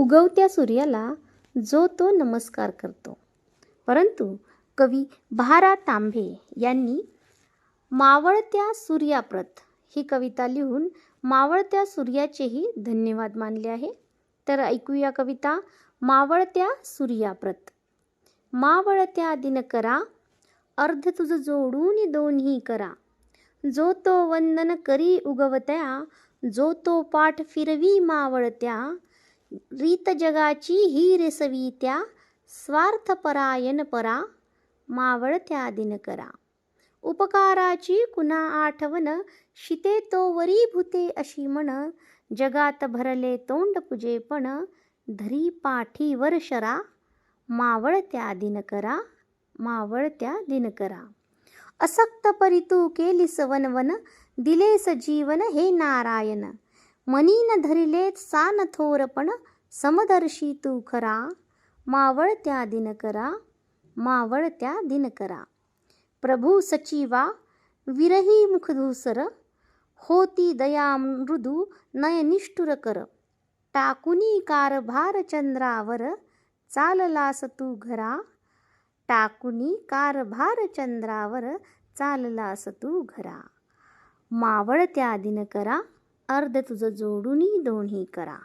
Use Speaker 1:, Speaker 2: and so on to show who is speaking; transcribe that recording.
Speaker 1: उगवत्या सूर्याला जो तो नमस्कार करतो. परंतु कवी भारा तांबे यांनी मावळत्या सूर्याप्रत ही कविता लिहून मावळत्या सूर्याचेही धन्यवाद मानले आहे. तर ऐकूया कविता मावळत्या सूर्याप्रत. मावळत्या दिनकरा अर्ध तुझ जोडून दोन्ही करा. जो तो वंदन करी उगवत्या जो तो पाठ फिरवी मावळत्या रीत जगाची ही रेसवी त्या स्वार्थपरायण परा मावळत्या दिनकरा उपकाराची कुणा आठवण शिते तो वरी भूते अशी म्हण जगात भरले तोंड पूजेपण धरी पाठीवर शरा मावळत्या दिनकरा मावळत्या दिनकरा असक्त परितू केलीस वनवन दिलेस जीवन हे नारायण मनीन धरिले सान थोरपण समदर्शी तू खरा. मावळत्या दिनकरा मावळत्या दिनकरा प्रभू सचिवा विरही मुखधूसर होती दया मृदू नयनिष्ठुर कर. टाकुनी कारभार चंद्रावर चाललास तू घरा. टाकुनी कारभार चंद्रावर चाललास तू घरा. मावळत्या दिनकरा अर्ध तुझं जोडूनही दोन्ही करा.